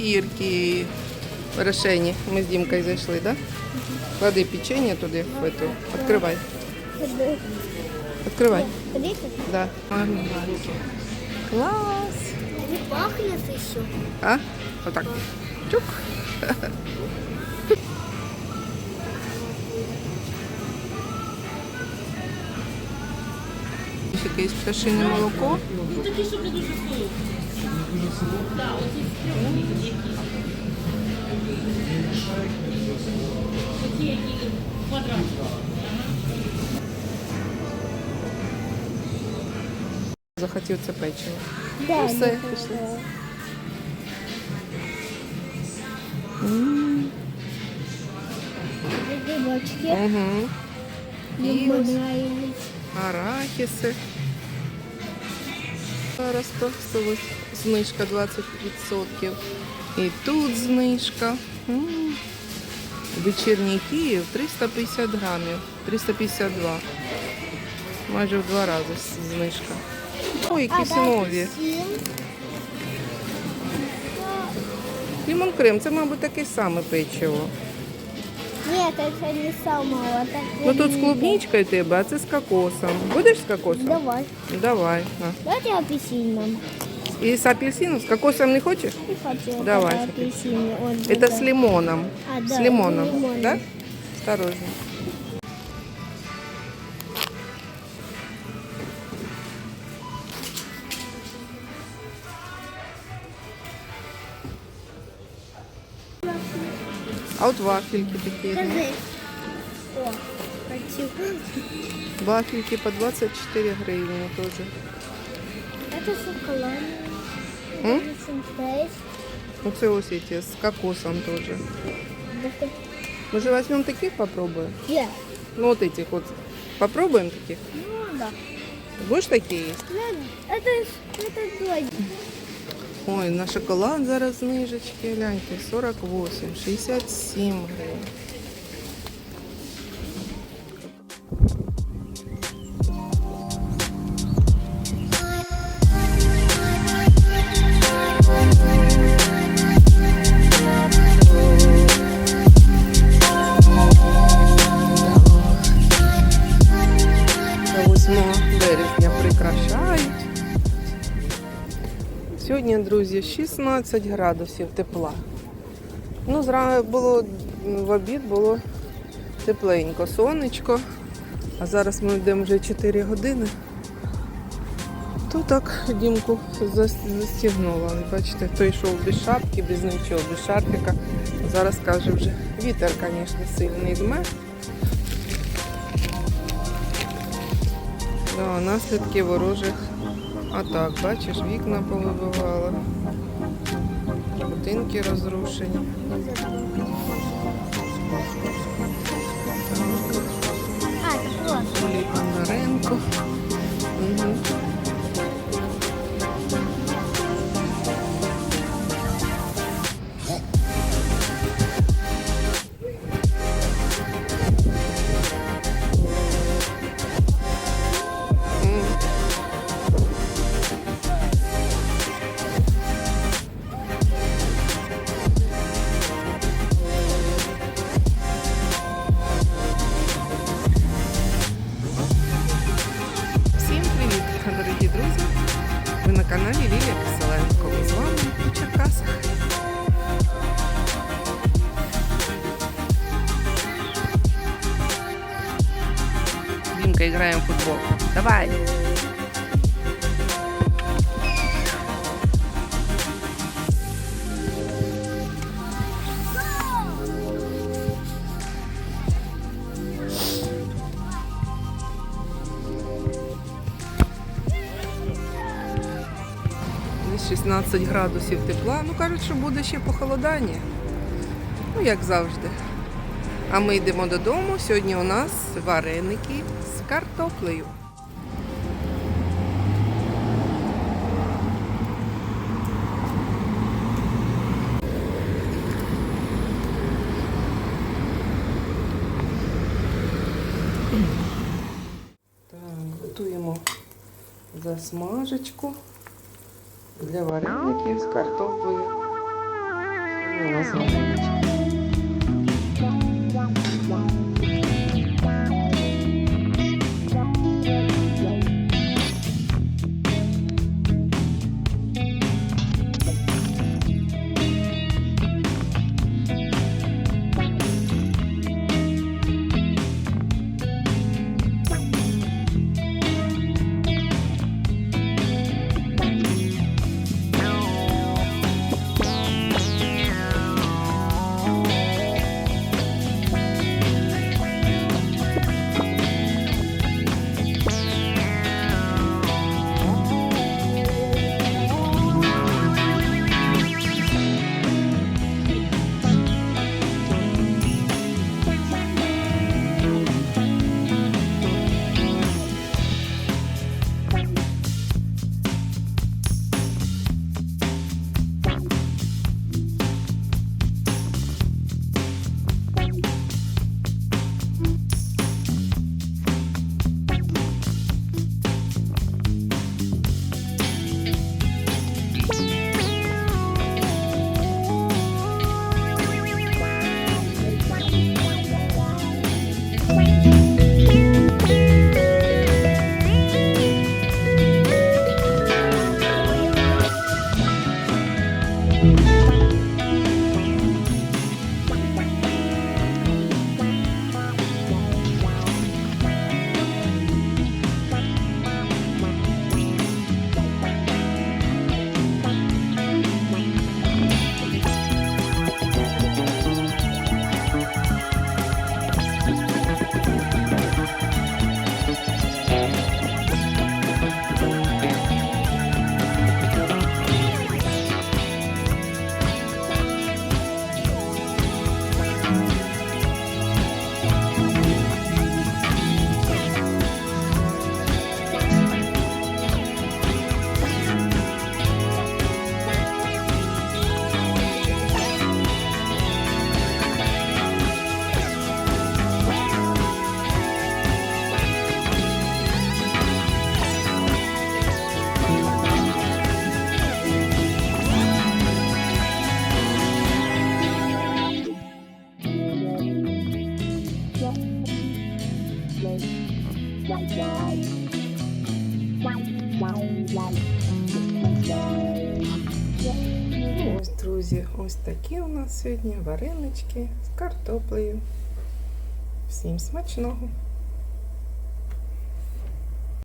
кефірки рошені. Ми з Дімкою зайшли, так? Да? Клади печення туди в эту. Відкривай. Відкривай. Да. Клас. они пахнут еще. А? Отак. Чук. Ще Якесь пташине молоко. Захотів це печиво. Да, Ну, все, пішли. Грибочки. Угу. Мне І ось понравились. арахіси. Зараз просто знижка 20%. І тут знижка. М. Вечірній Київ 350 грамів, 352. Майже в два рази знижка. Ой, якісь нові. Лімон крем, це, мабуть, таке саме печиво. Нет, это не самого. Ну тут клубника. клубничкою тебе, а це з кокосом. Будеш з кокосом? Давай. Давай. на. Давайте апельсином. І з апельсином, з кокосом не хочеш? Не хочу. Давай, это апельсины. Вот Это с лимоном. А, да, с лимоном, с лимоном. да? Осторожно. А вот вафельки такие. Скажи. О, хочу. Вафельки по 24 гривны тоже. Это шоколад. М? Ну, це ось эти с кокосом тоже. Мы же возьмем таких попробуем. Я. Ну, вот этих вот. Попробуем таких. Ну, да. Будешь такие есть? Ну, Это, это дочь. Ой, на шоколад зараз знижечки, гляньте, 48, 67 гривень. До 8 березня прикрашають. Сьогодні, друзі, 16 градусів тепла. Ну, зранку було в обід було тепленько, сонечко. А зараз ми йдемо вже 4 години. То так дімку застігнула. Бачите, той йшов без шапки, без нічого, без шарфіка. Зараз каже вже вітер, звісно, сильний дме. Да, наслідки ворожих атак. Бачиш, вікна повибивало, будинки розрушені. А. Олій Бондаренко. каналі Лілія Киселенко. Ми з вами у Черкасах. Дімка, граємо в футбол. Давай! 16 градусів тепла. Ну, кажуть, що буде ще похолодання. Ну, як завжди. А ми йдемо додому. Сьогодні у нас вареники з картоплею. Так, готуємо засмажечку для вареників з картоплею. Ось, друзі, ось такі у нас сьогодні варенички з картоплею. Всім смачного!